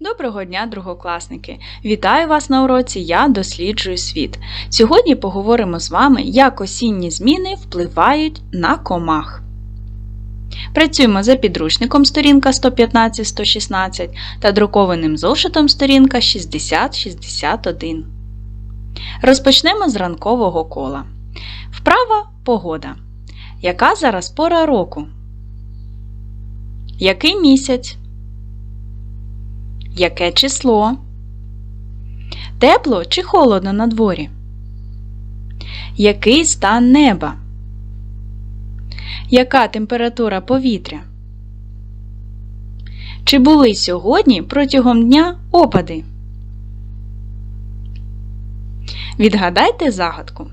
Доброго дня, другокласники! Вітаю вас на уроці Я досліджую світ. Сьогодні поговоримо з вами, як осінні зміни впливають на комах. Працюємо за підручником сторінка 115-116 та друкованим зошитом сторінка 60-61. Розпочнемо з ранкового кола. Вправа погода. Яка зараз пора року? Який місяць? Яке число? Тепло чи холодно на дворі? Який стан неба? Яка температура повітря? Чи були сьогодні протягом дня опади? Відгадайте загадку.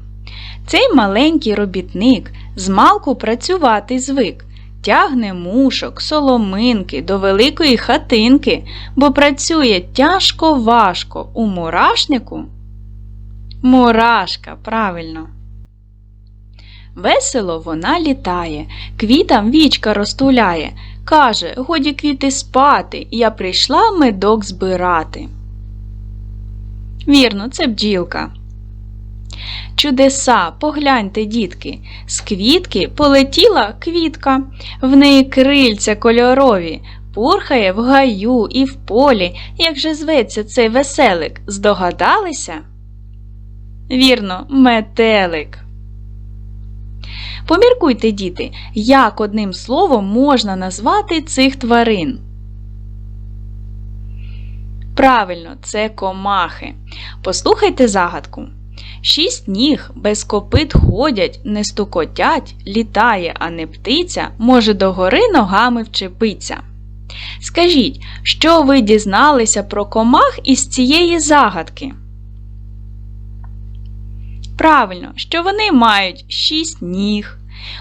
Цей маленький робітник змалку працювати звик, тягне мушок, соломинки до великої хатинки, бо працює тяжко важко у мурашнику. Мурашка, правильно. Весело вона літає, квітам вічка розтуляє. Каже, годі квіти спати, я прийшла медок збирати. Вірно, це бджілка. Чудеса, погляньте, дітки, з квітки полетіла квітка, в неї крильця кольорові, пурхає в гаю і в полі, як же зветься цей веселик, здогадалися? Вірно, метелик. Поміркуйте, діти, як одним словом можна назвати цих тварин. Правильно, це комахи. Послухайте загадку. Шість ніг без копит ходять, не стукотять, літає, а не птиця, може догори ногами вчепиться. Скажіть, що ви дізналися про комах із цієї загадки? Правильно, що вони мають шість ніг,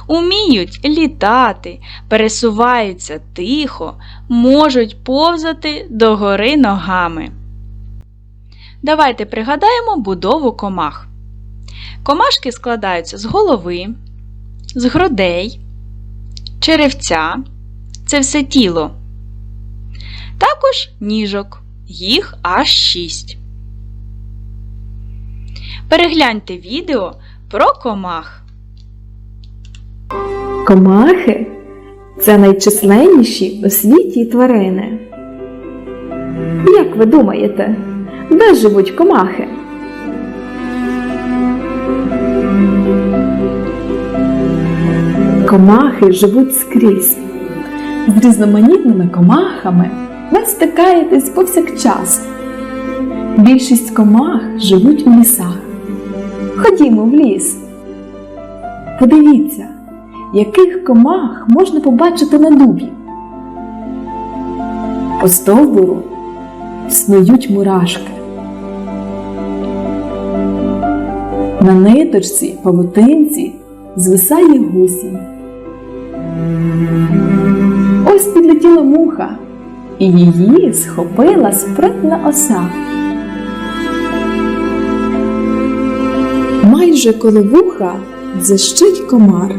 уміють літати, пересуваються тихо, можуть повзати догори ногами. Давайте пригадаємо будову комах. Комашки складаються з голови, з грудей, черевця це все тіло. Також ніжок, їх аж шість. Перегляньте відео про комах. Комахи це найчисленніші у світі тварини. Як ви думаєте, де живуть комахи? Комахи живуть скрізь. З різноманітними комахами ви стикаєтесь повсякчас. Більшість комах живуть у лісах. Ходімо в ліс. Подивіться, яких комах можна побачити на дубі. По стовбуру снують мурашки. На ниточці павутинці звисає гусінь. Ось підлетіла муха, і її схопила спритна оса. Майже коло вуха дзищить комар.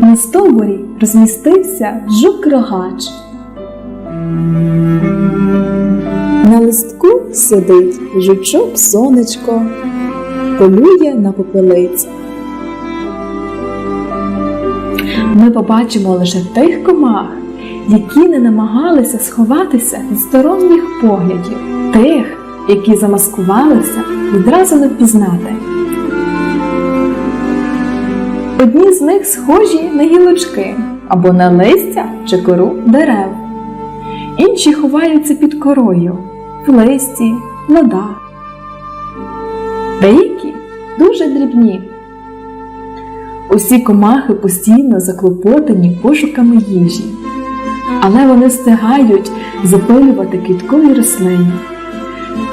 На стовбурі розмістився жук-рогач. На листку сидить жучок сонечко, полює на попелиць. Ми побачимо лише тих комах, які не намагалися сховатися від сторонніх поглядів, тих, які замаскувалися відразу не впізнати. Одні з них схожі на гілочки або на листя чи кору дерев. Інші ховаються під корою, в листі, нодах. Деякі дуже дрібні. Усі комахи постійно заклопотані пошуками їжі, але вони встигають запилювати квіткові рослини.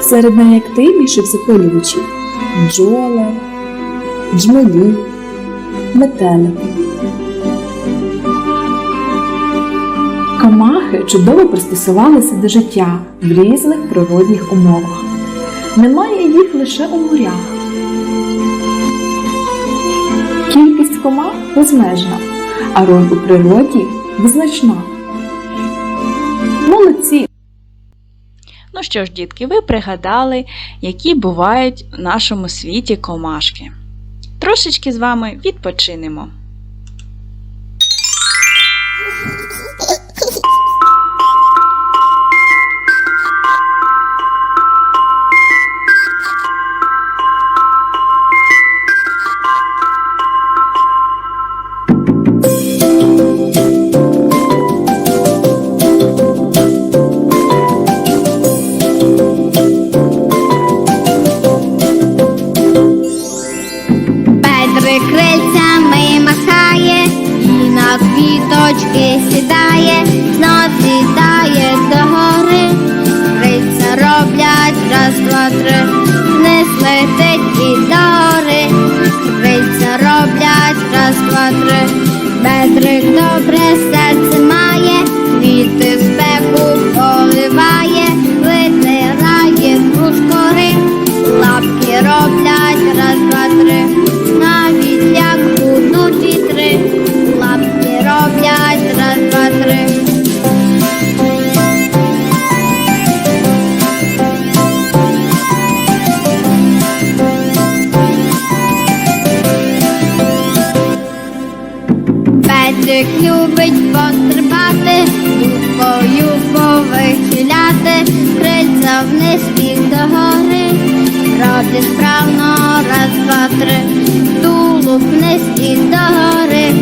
Серед найактивніших запилювачів бджоли, джмелі, метелики. Комахи чудово пристосувалися до життя в різних природних умовах. Немає їх лише у морях. Кількість комах безмежна, а роль у природі визначна. Молодці! Ну що ж, дітки, ви пригадали, які бувають в нашому світі комашки. Трошечки з вами відпочинемо. Любить пострибати, дубкою повихиляти, крильця вниз і догори, робить справно раз, два, три, тулуб вниз і догори,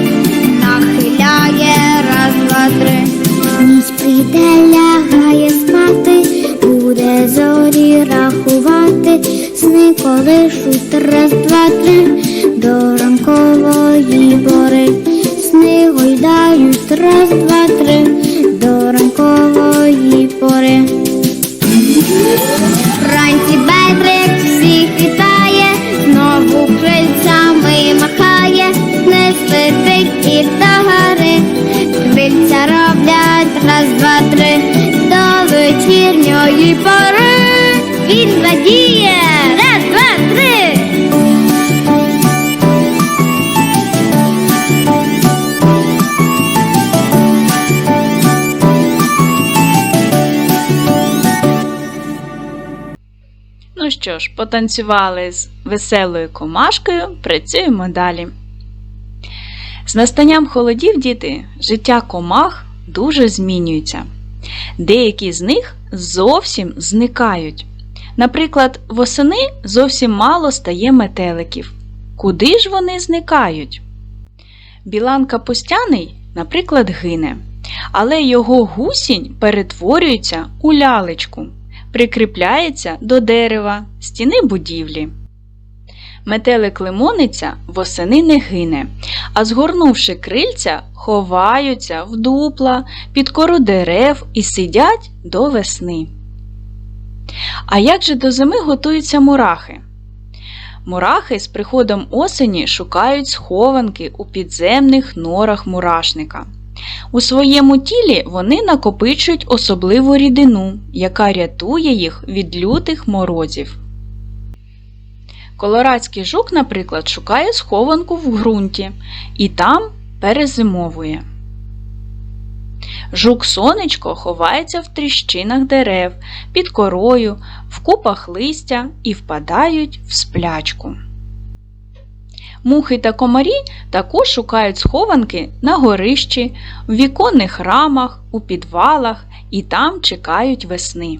нахиляє раз, два, три. Ніч прийде, лягає спати, буде зорі рахувати, сни колишуть раз, два, три, до ранкової бори. Сни раз, два, три, до ранкової пори. Вранці Петрик всіх вітає, знову крильцями махає, не летить і до гори. Крильця роблять раз, два, три, до вечірньої пори. Він радіє, що ж, потанцювали з веселою комашкою, працюємо далі. З настанням холодів, діти, життя комах дуже змінюється. Деякі з них зовсім зникають. Наприклад, восени зовсім мало стає метеликів. Куди ж вони зникають? Білан капустяний, наприклад, гине, але його гусінь перетворюється у лялечку, прикріпляється до дерева, стіни будівлі. Метелик лимониця восени не гине, а згорнувши крильця, ховаються в дупла, під кору дерев і сидять до весни. А як же до зими готуються мурахи? Мурахи з приходом осені шукають схованки у підземних норах мурашника. У своєму тілі вони накопичують особливу рідину, яка рятує їх від лютих морозів. Колорадський жук, наприклад, шукає схованку в ґрунті і там перезимовує. Жук сонечко ховається в тріщинах дерев, під корою, в купах листя і впадають в сплячку. Мухи та комарі також шукають схованки на горищі, в віконних рамах, у підвалах і там чекають весни.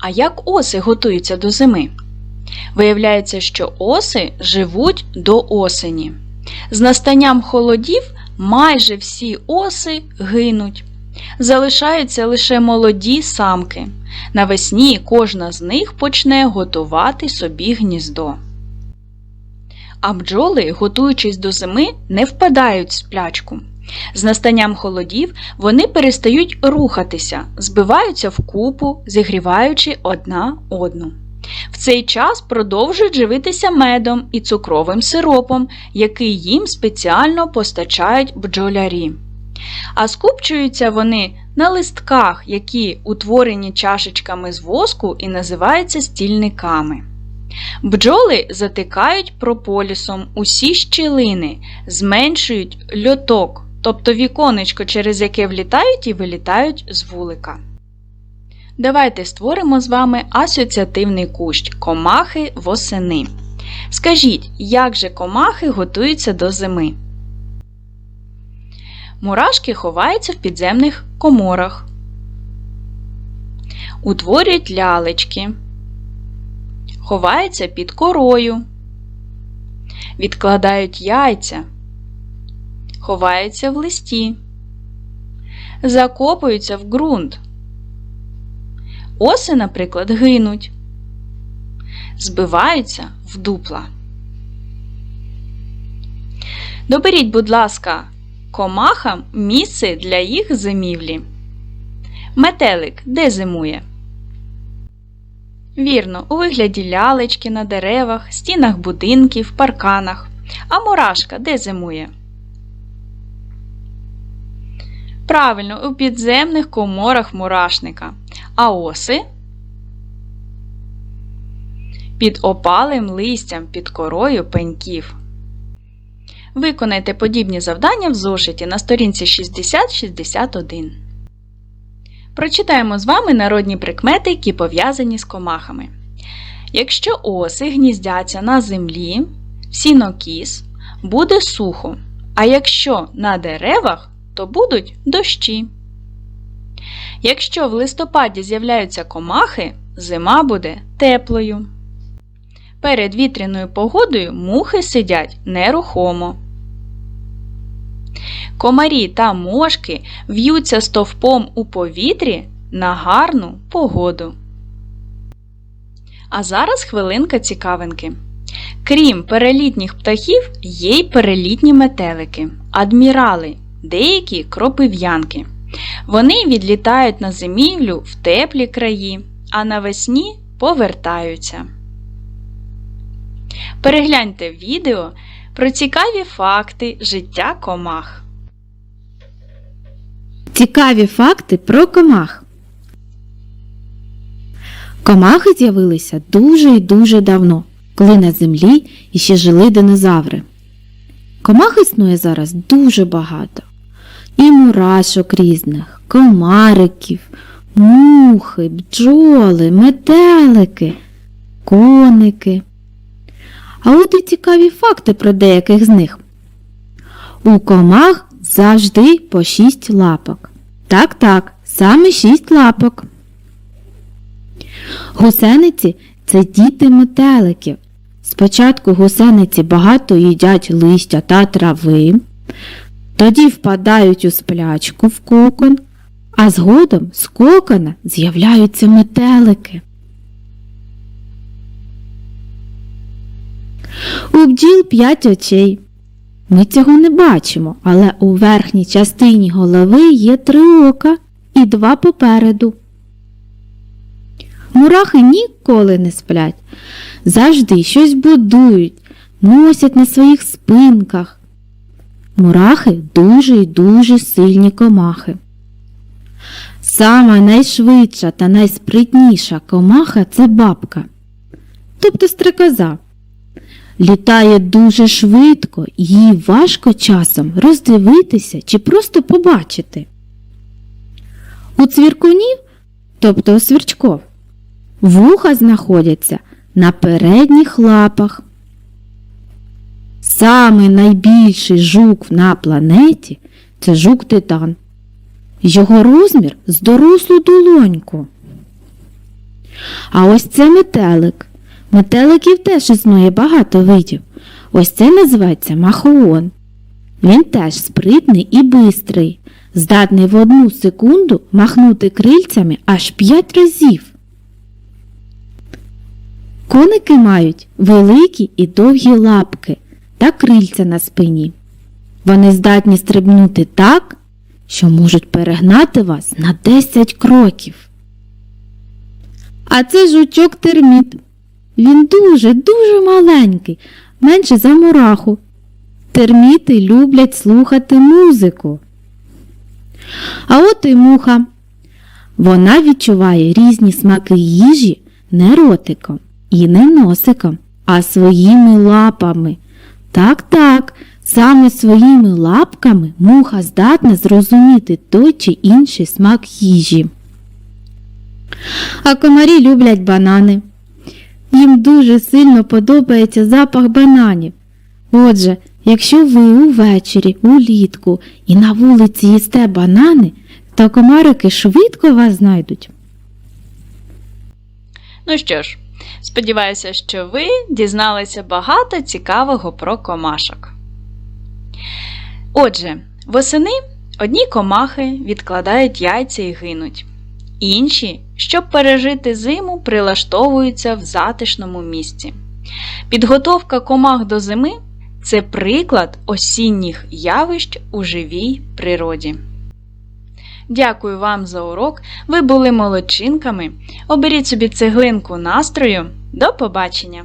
А як оси готуються до зими? Виявляється, що оси живуть до осені. З настанням холодів майже всі оси гинуть. Залишаються лише молоді самки. Навесні кожна з них почне готувати собі гніздо. А бджоли, готуючись до зими, не впадають в сплячку. З настанням холодів вони перестають рухатися, збиваються в купу, зігріваючи одна одну. В цей час продовжують живитися медом і цукровим сиропом, який їм спеціально постачають бджолярі. А скупчуються вони на листках, які утворені чашечками з воску і називаються стільниками. Бджоли затикають прополісом усі щілини, зменшують льоток, тобто віконечко, через яке влітають і вилітають з вулика. Давайте створимо з вами асоціативний кущ комахи восени. Скажіть, як же комахи готуються до зими? Мурашки ховаються в підземних коморах. Утворюють лялечки. Ховаються під корою. Відкладають яйця. Ховаються в листі. Закопуються в ґрунт. Оси, наприклад, гинуть. Збиваються в дупла. Доберіть, будь ласка, комахам місце для їх зимівлі. Метелик де зимує? Вірно, у вигляді лялечки на деревах, стінах будинків, парканах. А мурашка де зимує? Правильно, у підземних коморах мурашника. А оси? Під опалим листям під корою пеньків. Виконайте подібні завдання в зошиті на сторінці 60-61. Прочитаємо з вами народні прикмети, які пов'язані з комахами. Якщо оси гніздяться на землі, сінокіс, буде сухо, а якщо на деревах, то будуть дощі. Якщо в листопаді з'являються комахи, зима буде теплою. Перед вітряною погодою мухи сидять нерухомо. Комарі та мошки в'ються стовпом у повітрі на гарну погоду. А зараз хвилинка цікавинки. Крім перелітніх птахів, є й перелітні метелики, адмірали, деякі кропив'янки. Вони відлітають на зимівлю в теплі краї, а навесні повертаються. Перегляньте відео про цікаві факти життя комах. Цікаві факти про комах. Комахи з'явилися дуже і дуже давно, коли на землі іще жили динозаври. Комах існує зараз дуже багато. І мурашок різних, комариків, мухи, бджоли, метелики, коники. А от і цікаві факти про деяких з них. У комах завжди по шість лапок. Так, так, саме шість лапок. Гусениці це діти метеликів. Спочатку гусениці багато їдять листя та трави, тоді впадають у сплячку в кокон, а згодом з кокона з'являються метелики. У бджіл п'ять очей. Ми цього не бачимо, але у верхній частині голови є три ока і два попереду. Мурахи ніколи не сплять, завжди щось будують, носять на своїх спинках. Мурахи дуже і дуже сильні комахи. Сама найшвидша та найспритніша комаха це бабка, тобто стрекоза. Літає дуже швидко, їй важко часом роздивитися чи просто побачити. У цвіркунів, тобто у сверчков, вуха знаходяться на передніх лапах. Самий найбільший жук на планеті це жук титан. Його розмір з дорослу долоньку. А ось це метелик. Метеликів теж існує багато видів. Ось це називається махоон. Він теж спритний і бистрий, здатний в одну секунду махнути крильцями аж п'ять разів. Коники мають великі і довгі лапки та крильця на спині. Вони здатні стрибнути так, що можуть перегнати вас на 10 кроків. А це жучок терміт. Він дуже-дуже маленький, менше за мураху. Терміти люблять слухати музику. А от і муха. Вона відчуває різні смаки їжі не ротиком і не носиком, а своїми лапами. Так, так, саме своїми лапками муха здатна зрозуміти той чи інший смак їжі. А комарі люблять банани. Їм дуже сильно подобається запах бананів. Отже, якщо ви увечері, улітку і на вулиці їсте банани, то комарики швидко вас знайдуть. Ну що ж, сподіваюся, що ви дізналися багато цікавого про комашок. Отже, восени одні комахи відкладають яйця і гинуть. Інші, щоб пережити зиму, прилаштовуються в затишному місці. Підготовка комах до зими це приклад осінніх явищ у живій природі. Дякую вам за урок. Ви були молодчинками. Оберіть собі цеглинку настрою. До побачення!